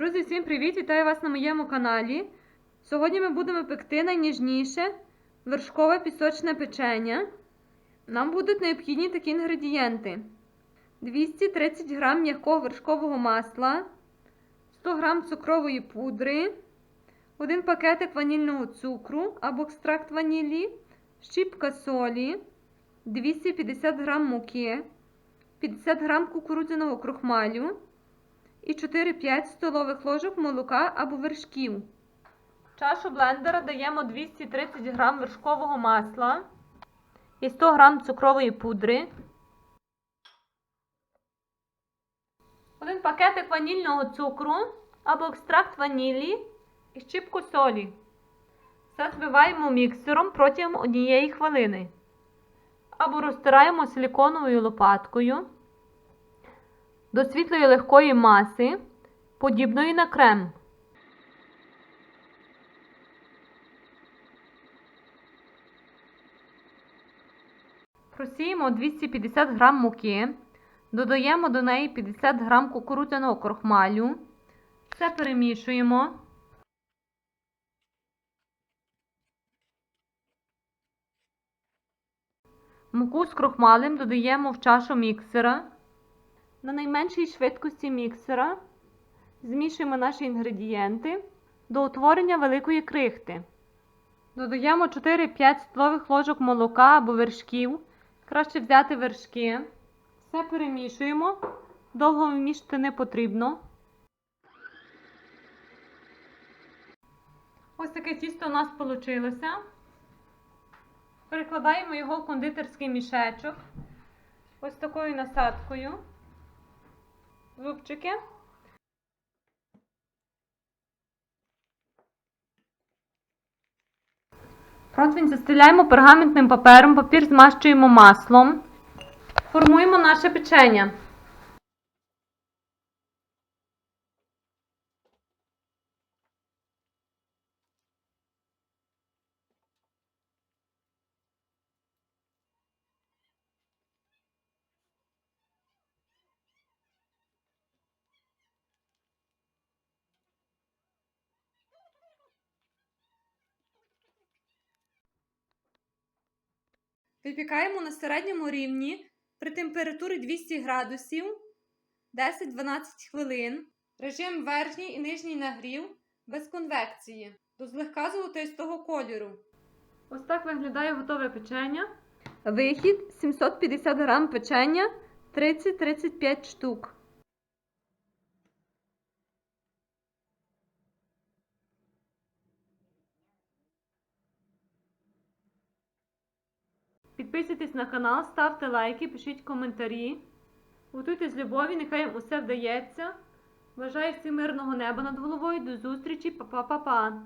Друзі, всім привіт! Вітаю вас на моєму каналі. Сьогодні ми будемо пекти найніжніше вершкове пісочне печення. Нам будуть необхідні такі інгредієнти: 230 г м'якого вершкового масла, 100 г цукрової пудри, 1 пакетик ванільного цукру або екстракт ванілі, щіпка солі, 250 г муки, 50 г кукурудзяного крохмалю і 4-5 столових ложок молока або вершків. В чашу блендера даємо 230 г вершкового масла і 100 г цукрової пудри, один пакетик ванільного цукру або екстракт ванілі і щіпку солі. Все збиваємо міксером протягом однієї хвилини. Або розтираємо силиконовою лопаткою до світлої легкої маси, подібної на крем. Просіємо 250 г муки, додаємо до неї 50 г кукурудзяного крохмалю, все перемішуємо. Муку з крохмалем додаємо в чашу міксера. На найменшій швидкості міксера змішуємо наші інгредієнти до утворення великої крихти. Додаємо 4-5 столових ложок молока або вершків. Краще взяти вершки. Все перемішуємо. Довго вмішати не потрібно. Ось таке тісто у нас вийшло. Перекладаємо його в кондитерський мішечок. Ось такою насадкою зубчики. Противень застеляємо пергаментним папером, папір змащуємо маслом. Формуємо наше печення. Випікаємо на середньому рівні при температурі 200 градусів 10-12 хвилин. Режим верхній і нижній нагрів без конвекції до злегка золотистого кольору. Ось так виглядає готове печення. Вихід 750 г печення 30-35 штук. Підписуйтесь на канал, ставте лайки, пишіть коментарі. Готуйте з любові, нехай вам усе вдається. Бажаю всім мирного неба над головою. До зустрічі, Па-па-па-па!